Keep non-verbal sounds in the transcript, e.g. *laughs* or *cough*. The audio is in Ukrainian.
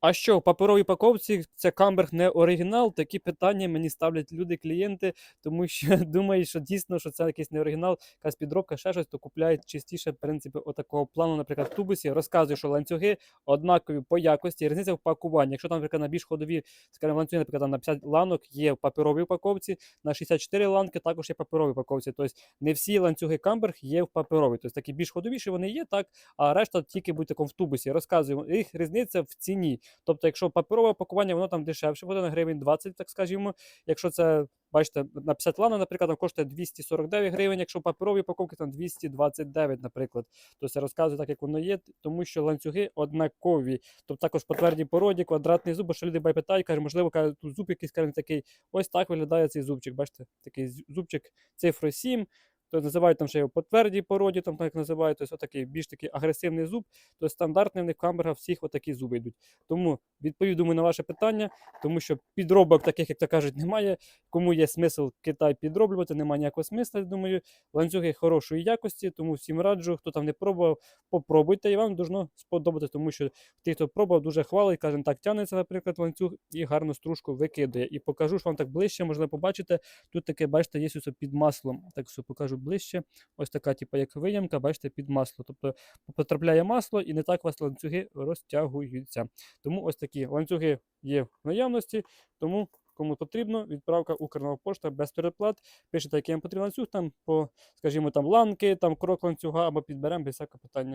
А що, в паперовій упаковці це камберг не оригінал? Такі питання мені ставлять люди, клієнти, тому що *laughs* думають, що дійсно, що це якийсь не оригінал, якась підробка, ще щось, то купляють частіше, в принципі, отакого плану, наприклад, в тубусі. Розказую, що ланцюги однакові по якості, різниця в пакуванні. Якщо там, наприклад, на більш ходові, скажімо, ланцюги, наприклад, на 50 ланок є в паперовій упаковці, на 64 ланки також є в паперовій упаковці. Тобто не всі ланцюги камберг є в паперовій. Тобто такі більш ходовіші вони є, так, а решта тільки будь такому в тубусі. Розказую, їх різниця в ціні. Тобто, якщо паперове пакування, воно там дешевше, буде на гривень 20, так скажімо. Якщо це, бачите, на 50 лана, наприклад, там коштує 249 гривень, якщо паперові упаковки, там 229, наприклад. Тобто я розказую так, як воно є, тому що ланцюги однакові. Тобто також по твердій породі, квадратний зуб, бо що люди питають, кажуть, можливо, кажуть, тут зуб якийсь каже, такий. Ось так виглядає цей зубчик. Бачите, такий зубчик цифрою 7. То називають там ще його по твердій породі, там як називають, тобто отакий більш такий агресивний зуб, то стандартний в них в камбергах всіх отакі зуби йдуть. Тому відповів думаю на ваше питання, тому що підробок таких, як то кажуть, немає. Кому є смисл Китай підроблювати, немає ніякого смисла. Думаю, ланцюги хорошої якості, тому всім раджу, хто там не пробував, попробуйте і вам должно сподобати, тому що ті, хто пробував, дуже хвалить, каже, так тягнеться, наприклад, ланцюг і гарну стружку викидає. І покажу ж вам так ближче, можливо, побачите. Тут таке, бачите, є ось під маслом. Так що покажу ближче. Ось така, типу, як виямка, бачите, під масло. Тобто потрапляє масло і не так у вас ланцюги розтягуються. Тому ось такі ланцюги є в наявності. Тому кому потрібно, відправка Укрнова без переплат. Пишете, який вам потрібен ланцюг, там по, скажімо, там ланки, там крок ланцюга або підберемо без всякого питання.